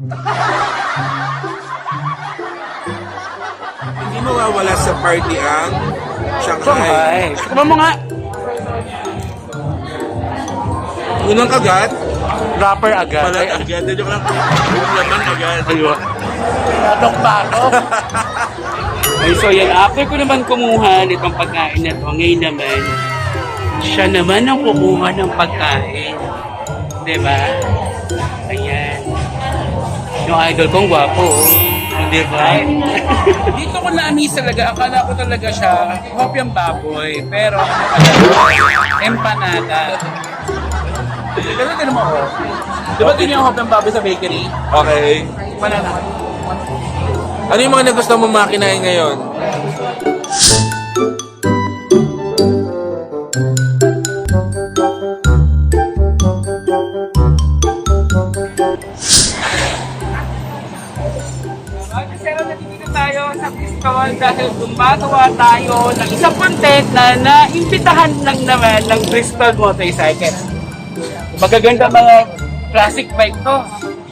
Hindi mawawala sa party ang Shanghai. Shanghai. Sukuman mo nga. Unang kagat, Rapper agad. Ay, agad. Joke lang. Yung laman agad. Ayun. Batok-batok. Ay, so yan. After ko naman kumuha nitong pagkain na to, ngayon naman, siya naman ang kumuha ng pagkain. Diba? Yung idol kong gwapo. oh. Diba? Dito ko na-amaze talaga. Akala ko talaga siya hopyang baboy. Pero ano pala? Empanada. Pero tinan mo, oh. Di ba ganyan yung hopyang baboy sa bakery? Okay. Empanada. Ano yung mga nagusto mo makinain ngayon? Pero tayo sa Cristol dahil gumagawa tayo ng isang content na naimbitahan lang naman ng Bristol Motorcycle. Magaganda mga classic bike to.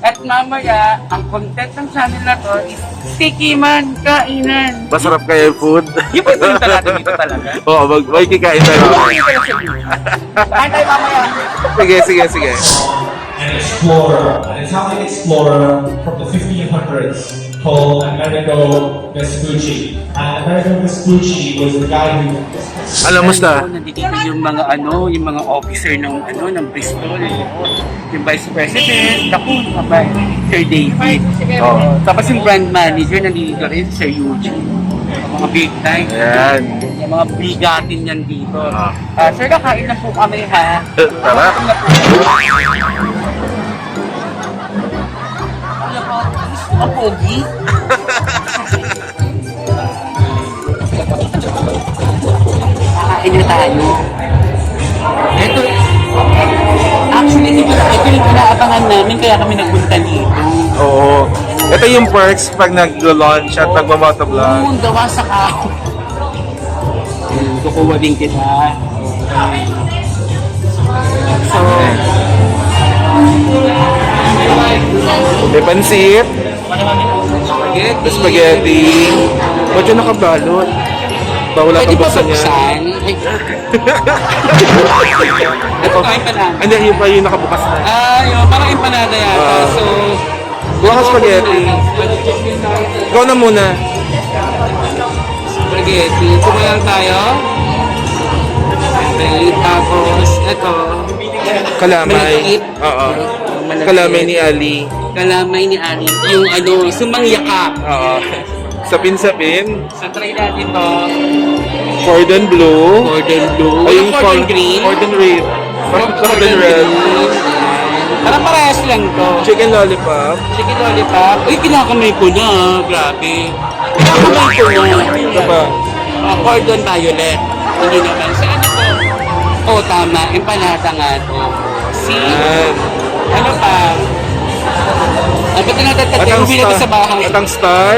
At mamaya, ang content ng channel na to is tikiman, kainan. Masarap kaya yung food? Yung yung natin dito talaga? Oo, mag may kikain tayo. Kain tayo mamaya. sige, sige, sige. an explorer, an Italian explorer from the 1500s called Amerigo Vespucci. And Amerigo Vespucci was the guy who Alam mo sta? Nandito yung mga ano, yung mga officer ng ano ng Bristol. Yung Vice President, naku, abay, Sir David. Oh, tapos yung brand manager nandito rin, Sir Eugene. Mga big time. Ayan. Yung mga bigatin yan dito. Ah. Ah, sir, kakain na po kami ha. Tara. Kakain na po. Ang pogi? Kakain na tayo. Ito, actually, ito, ito yung inaabangan namin kaya kami nagpunta dito. Oo. Ito yung perks pag nag-launch at nagmamotovlog. Kung gawa sa kao. Kukuha din kita. So, May pansit, spaghetti. spaghetti. Ba't yung nakabalot? Bawala Pwede kang ba buksan buksan? Ito, kain pa lang. Hindi, yun pa yung nakabukas na. Ah, yun, parang empanada yata. Ah. so, Buka ka spaghetti. Ikaw na muna. Spaghetti. Kuma lang tayo. Okay, tapos, ito. Kalamay. Maliit. Oo. Malaki. Kalamay ni Ali. Kalamay ni Ali. Yung ano, sumangyakap. Oo. Sapin-sapin. So, try natin to. Cordon blue. Cordon blue. Ay, Yung cordon cor- green. Cordon red. Parang cordon red. Parang parehas lang to. Chicken lollipop. Chicken lollipop. Uy, kinakamay ko na. Grabe. Kinakamay ko na. Ito pa. Ah, cordon violet. Hindi naman. Sa ano Oo, tama. Empanada nga to. See? Yan. Ano pa? Ay, ba't natatatay? At ang star. sa bahay. At ang star.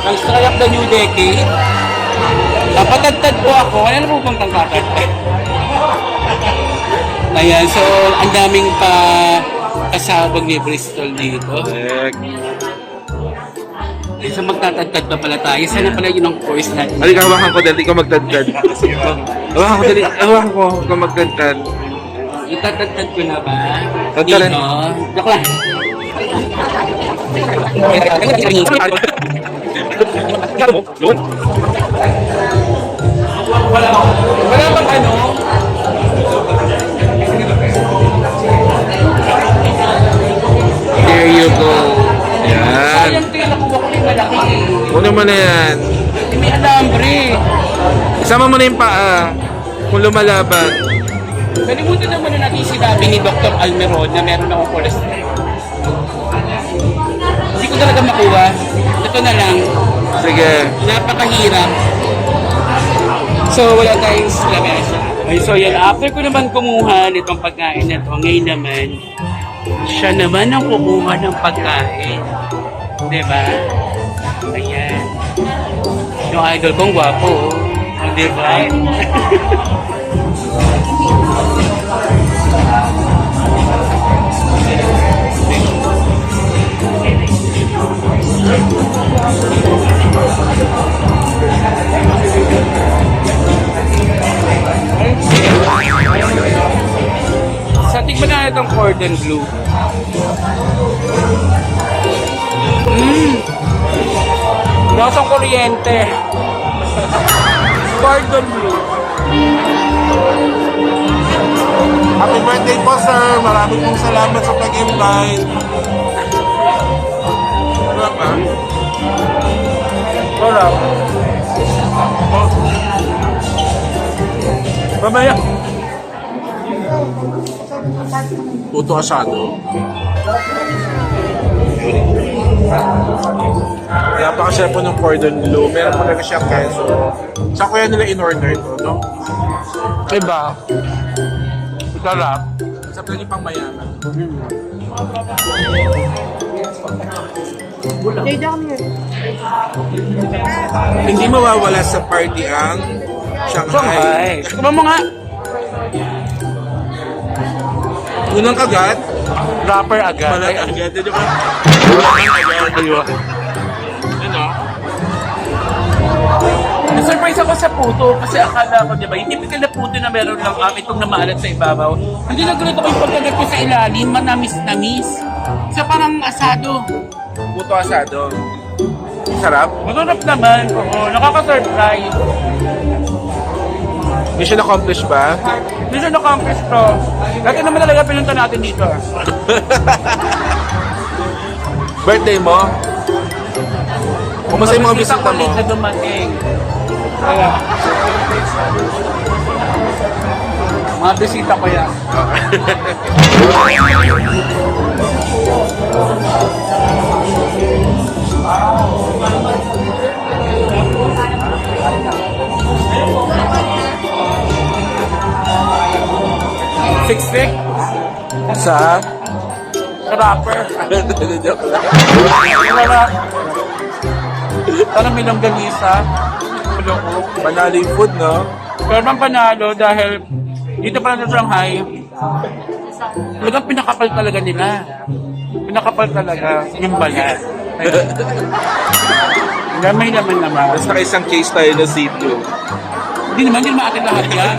Ang Stray of the New Decade. Napatagtad po ako. Wala na po bang tangkatagtad? Ayan, so ang daming pa kasabog ni Bristol dito. Correct. So magtatagtad pa pala tayo. Sana pala yun ang course natin. Halika, hawakan ko dali. Ikaw magdadkad. Hawakan ko dali. Hawakan ko. Ikaw magdadkad. Itatagtad ko na ba? Tagtad rin. Joke lang. Wala bang ano? There you go. Yan. Sayang yung nakuha ko yung malaki. Kunin mo na yan. May alambre. Isama mo na yung paa. Kung lumalaban. Kalimutan naman na natin sinabi ni Dr. Almeron na meron akong cholesterol. Hindi ko talaga makuha. Ito na lang. Sige. Napakahirap. So, wala tayong lamesa. Okay, so yan. After ko naman kumuha nitong pagkain na to, ngayon naman, siya naman ang kumuha ng pagkain. Diba? Ayan. Yung idol kong gwapo. oh. Diba? Sa tigman na itong cordon bleu. Mmm! Lasang kuryente. cordon bleu. Happy birthday po, sir. Maraming pong salamat sa pag-invite. Ano pa? Wala. Mamaya. Puto asado. Napaka-chef po ng cordon bleu. Meron po talaga siyang queso. Sa kuya nila in-order to, no? Diba? Sarap. Sa pwede pang mayaman. Hindi mawawala sa party ang Shanghai. Shanghai. Kuma mo nga. Unang kagat, Rapper agad. malay agad. Di ba? Unang agad. Ayun. Ano? Na-surprise ako sa puto kasi akala ko, di ba, yung typical na puto na meron lang um, itong namaalat sa ibabaw. Hindi nagulat ako yung pagkagat ko sa ilalim, manamis-namis. Sa parang asado. Puto asado. Sarap. Masarap naman, oo. Nakaka-surprise. Mission accomplished ba? Hindi siya na-accomplish to. Dati naman talaga pinunta natin dito. Birthday mo? Kumusta yung mga Bisita mo? late na dumating. Kaya, mga bisita ko yan. Siksik, Sa? rapper. Joke lang. Wala. Parang may longganisa. Maloko. Panalo yung food, no? Pero bang panalo dahil dito pa lang sa Shanghai, talagang pinakapal talaga nila. Pinakapal talaga yung balat. Lamay naman naman. Naka isang case tayo na C2. Hindi naman, hindi naman atin lahat yan.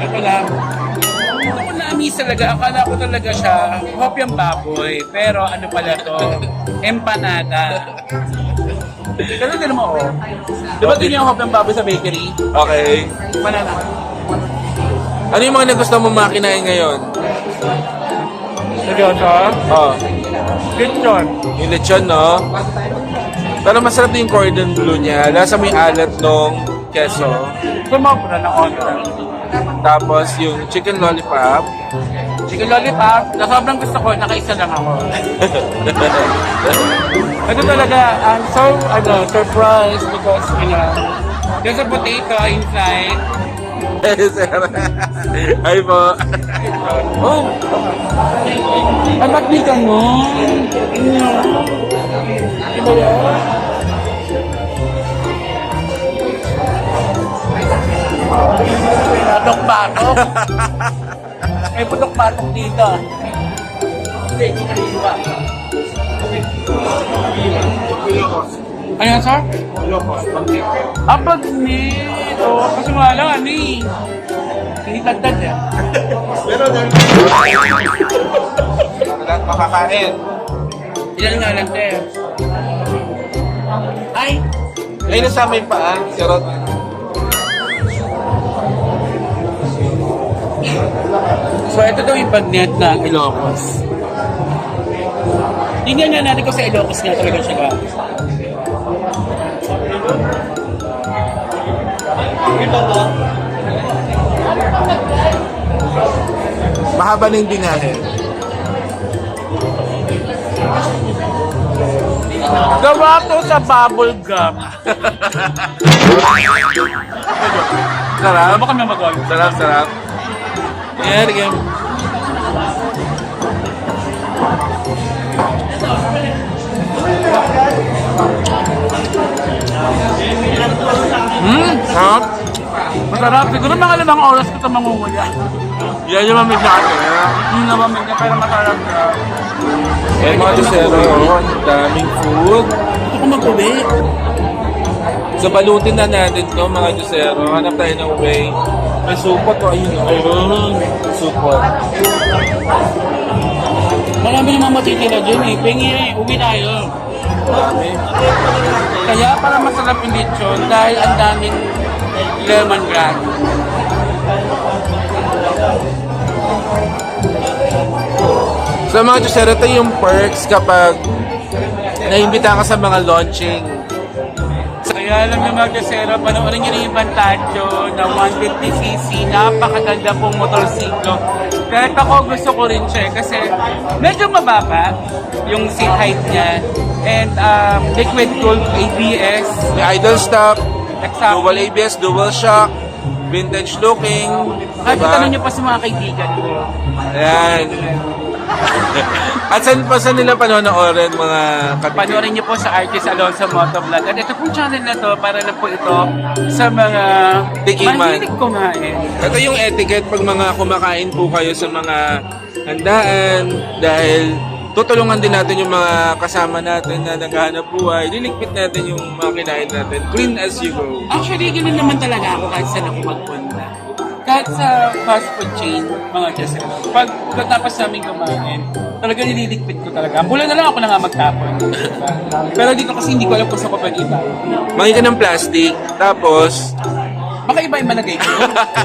Ito lang. Na-amaze talaga. Akala ko talaga siya, hopyang baboy. Pero ano pala to? Empanada. Pero hindi naman, oh. Di ba din yung hopyang baboy sa bakery? Okay. Empanada. Ano yung mga nagustuhan mo makinain ngayon? Seryoso? Oh, Lechon. yung lechon, no? Pero masarap din yung cordon bleu niya. Lasa mo yung alat nung keso. Sumobra na kontra. Tapos yung chicken lollipop. Chicken lollipop, na sobrang gusto ko, nakaisa lang ako. Ito talaga, I'm so, ano, surprised because, ano, there's a potato inside. Ay po. Oh! Ay, ba't di ka mo? Ano? Diba May putok-batok dito. Hindi, hindi kaliwa. Ano yan, sir? Ah, bagnet. Oo, kasi nga lang, ano eh. Hindi tagtad eh. Lahat makakain. Ilan nga lang, sir? Ay! Ay, nasama yung paa. Sarot. So, ito daw yung bagnet ng Ilocos. Tingnan nga natin kung sa Ilocos nga talaga siya galing. Mahaba na yung binahe. Gawa to sa bubble gum. Sarap. Ano ba kami magawa? Sarap, sarap. Yan, yan. Hmm? Sarap. Masarap. Siguro mga limang oras ko ito mangunguya. Yan yung mamig natin. Hindi na mamig niya, pero masarap. Eh, mga dessert, oh, daming food. ako mag-uwi. So balutin na natin to mga Diyosero. Hanap tayo ng way. May supot o ayun. Ayun. Supot. Marami namang matitira dyan eh. Pengi eh, uwi tayo. Marami. Kaya para masarap yung lechon dahil ang daming lemongrass. So mga Diyosero, ito yung perks kapag naimbita ka sa mga launching. Kaya alam na mga kasero, panoorin nyo yung Vantaggio na 150cc. Napakaganda pong motorsiklo. Kahit ako gusto ko rin siya eh, kasi medyo mababa yung seat height niya. And um, liquid cooled ABS. May idle stop, Exactly. dual ABS, dual shock, vintage looking. Kahit Diba? tanong nyo pa sa mga kaibigan ko. Ayan. At saan pa saan nila panonoorin mga kapitid? Panoorin niyo po sa Artist Alonso Motovlog. At ito pong channel na to, para na po ito sa mga Tikiman. mahilig kumain. Ito yung etiquette pag mga kumakain po kayo sa mga handaan dahil tutulungan din natin yung mga kasama natin na naghahanap buhay. Liligpit natin yung mga kinain natin. Clean as you go. Actually, ganun naman talaga ako kahit saan ako magpunta. Kahit sa fast food chain, mga Diyos, pag pagkatapos namin kumain, talaga nililigpit ko talaga. Mula na lang ako na nga magtapon. Diba? Pero dito kasi hindi ko alam kung ko pwede iba. Mangi ka ng plastic, tapos Baka iba yung malagay ko.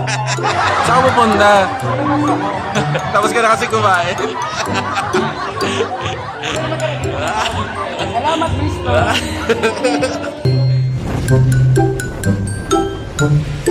saan ka pupunta? tapos ka na kasi kumain. Salamat, Kristo.